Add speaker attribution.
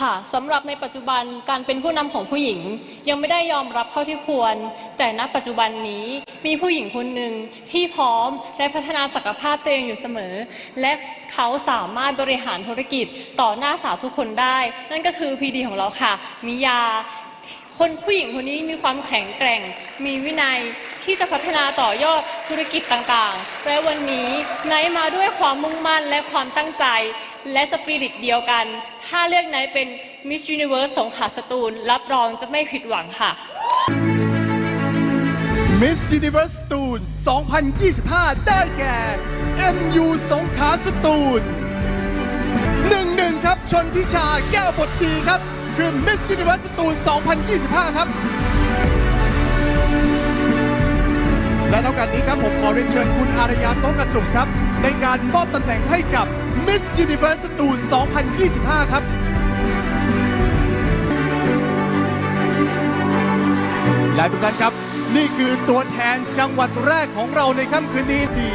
Speaker 1: ค่ะสำหรับในปัจจุบันการเป็นผู้นำของผู้หญิง ยังไม่ได้ยอมรับเท่าที่ควร แต่ณปัจจุบันนี้มีผู้หญิงคนหนึ่งที่พร้อมและพัฒนาศักยภาพตัวเองอยู่เสมอ และเขาสามารถบริหารธุรกิจต่อหน้าสาวทุกคนได้ นั่นก็คือพีดีของเราค่ะมิยา คนผู้หญิงคนนี้มีความแข็งแกร่ง มีวินัย ที่จะพัฒนาต่อยอดธุรกิจต่างๆ และวันนี้ไนท์มาด้วยความมุ่งมั่นและความตั้งใจ และสปิริตเดียวกัน ถ้าเลือกไนท์เป็น Miss Universe สงขลาสตูล รับรองจะไม่ผิดหวังค่ะ
Speaker 2: Miss Universe สตูล 2025 ได้แก่ MU สงขลาสตูลหนึ่งหนึ่งครับ ชนทิชาแก้วบทดีครับ คือ Miss Universe สตูล 2025 ครับ และนอกจากนี้ครับผมขอเรียนเชิญคุณอารยาโตะกระสุขครับ ในการมอบตำแหน่งให้กับ Miss Universe สตูล2025 ครับ และทุกท่านครับ นี่คือตัวแทนจังหวัดแรกของเราในค่ำคืนนี้ดี